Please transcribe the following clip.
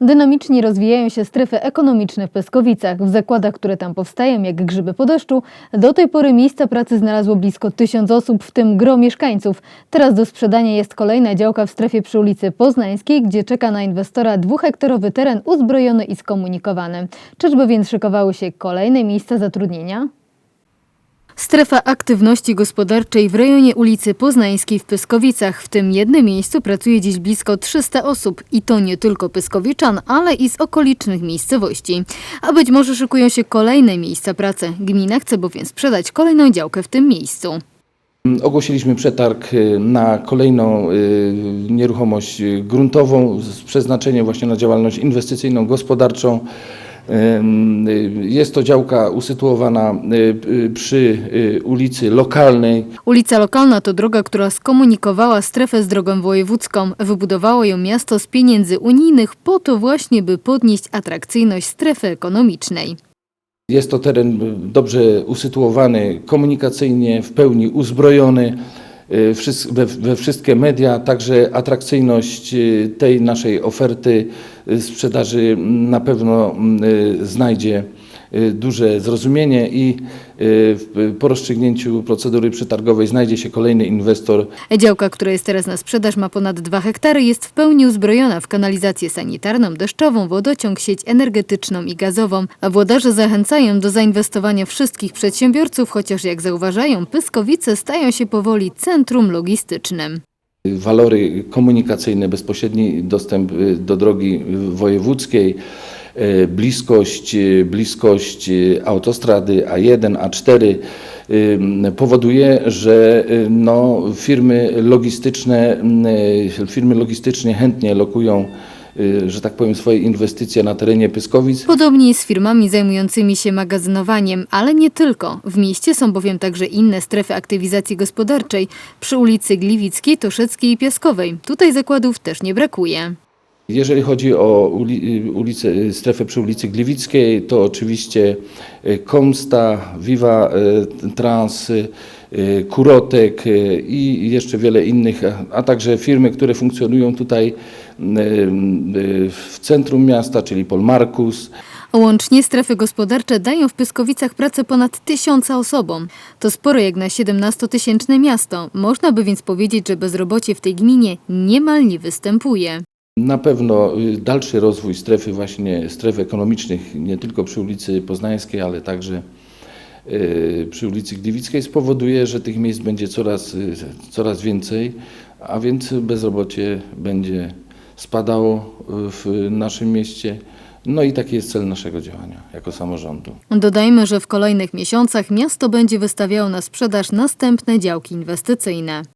Dynamicznie rozwijają się strefy ekonomiczne w Pyskowicach. W zakładach, które tam powstają, jak grzyby po deszczu, do tej pory miejsca pracy znalazło blisko tysiąc osób, w tym gro mieszkańców. Teraz do sprzedania jest kolejna działka w strefie przy ulicy Poznańskiej, gdzie czeka na inwestora dwuhektarowy teren uzbrojony i skomunikowany. Czyżby więc szykowały się kolejne miejsca zatrudnienia? Strefa aktywności gospodarczej w rejonie ulicy Poznańskiej w Pyskowicach. W tym jednym miejscu pracuje dziś blisko 300 osób i to nie tylko Pyskowiczan, ale i z okolicznych miejscowości. A być może szykują się kolejne miejsca pracy. Gmina chce bowiem sprzedać kolejną działkę w tym miejscu. Ogłosiliśmy przetarg y, na kolejną y, nieruchomość gruntową z przeznaczeniem właśnie na działalność inwestycyjną, gospodarczą. Y, Jest to działka usytuowana y, y, przy ulicy Lokalnej. Ulica Lokalna to droga, która skomunikowała strefę z drogą wojewódzką. Wybudowało ją miasto z pieniędzy unijnych po to właśnie, by podnieść atrakcyjność strefy ekonomicznej. Jest to teren dobrze usytuowany komunikacyjnie, w pełni uzbrojony we, we wszystkie media, także atrakcyjność y, tej naszej oferty y, sprzedaży na pewno mm, y, znajdzie. y, duże zrozumienie i y, po rozstrzygnięciu procedury przetargowej znajdzie się kolejny inwestor, Działka, która jest teraz na sprzedaż, ma ponad 2 hektary, jest w pełni uzbrojona w kanalizację sanitarną, deszczową, wodociąg, sieć energetyczną i gazową. A włodarze zachęcają do zainwestowania wszystkich przedsiębiorców, chociaż jak zauważają, Pyskowice stają się powoli centrum logistycznym. walory komunikacyjne, bezpośredni dostęp y, do drogi wojewódzkiej, y, bliskość, y, bliskość y, autostrady A1, A4 y, powoduje, że no, firmy logistyczne, firmy logistycznie chętnie lokują, że tak powiem, swoje inwestycje na terenie Pyskowic. Podobnie z firmami zajmującymi się magazynowaniem, ale nie tylko. W mieście są bowiem także inne strefy aktywizacji gospodarczej przy ulicy Gliwickiej, Toszeckiej i Piaskowej. Tutaj zakładów też nie brakuje. Jeżeli chodzi o uli- ulicę, strefę przy ulicy Gliwickiej, to oczywiście y, Komsta, Viva y, Trans, y, Kurotek i jeszcze wiele innych, a- także firmy, które funkcjonują tutaj w centrum miasta, czyli Polmarkus. Łącznie strefy gospodarcze dają w Pyskowicach pracę ponad tysiąca osobom. To sporo jak na 17-tysięczne miasto. Można by więc powiedzieć, że bezrobocie w tej gminie niemal nie występuje. Na pewno y, dalszy rozwój strefy właśnie stref ekonomicznych, nie tylko przy ulicy Poznańskiej, ale także y, przy ulicy Gliwickiej spowoduje, że tych miejsc będzie coraz, y, coraz więcej, a więc bezrobocie będzie spadało w naszym mieście. No i taki jest cel naszego działania jako samorządu. Dodajmy, że w kolejnych miesiącach miasto będzie wystawiało na sprzedaż następne działki inwestycyjne.